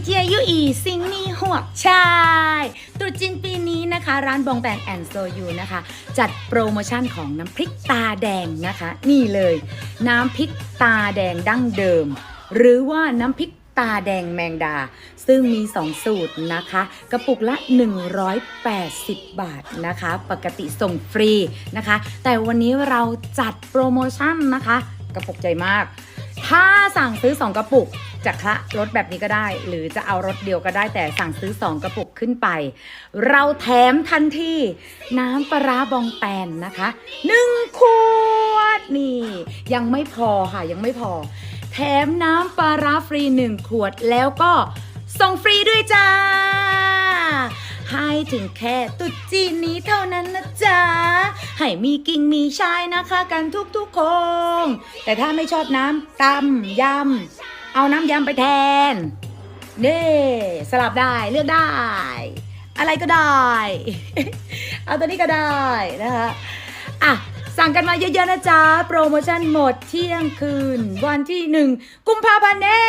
เจียยุอีซิงนี่หัวใช่ตรุษจีนปีนี้นะคะ ร้านบองแบนแอนโซยูนะคะ จัดโปรโมชั่นของน้ำพริกตาแดงนะคะ นี่เลย น้ำพริกตาแดงดั้งเดิม หรือว่าน้ำพริกตาแดงแมงดา ซึ่งมี 2 สูตรนะคะ กระปุกละ 180 บาทนะคะ ปกติส่งฟรีนะคะ แต่วันนี้เราจัดโปรโมชั่นนะคะ กระปุกใจมาก ถ้าสั่งซื้อ 2 กระปุก จะคละรถแบบนี้ก็ได้ หรือจะเอารถเดียวก็ได้แต่สั่งซื้อ 2 กระปุกขึ้นไป เราแถมทันทีน้ำปลาบองแตนนะคะ1ขวดนี่ ยังไม่พอค่ะยังไม่พอ แถมน้ำปลาร้าฟรี 1 ขวดแล้วก็ส่งฟรีด้วยจ้า ให้ถึงแค่ตุดจีนนี้เท่านั้นนะจ๊ะ ให้มีกิ่งมีชายนะคะกันทุกๆคน แต่ถ้าไม่ชอบน้ำตำยำ เอาน้ำยำไปแทนเน่สลับได้เลือกได้ อะไรก็ได้ เอาตัวนี้ก็ได้นะคะอะสั่งกันมาเยอะๆนะจ๊ะ โปรโมชั่นหมดเที่ยงคืน วันที่หนึ่งกุมภาพันธ์เน่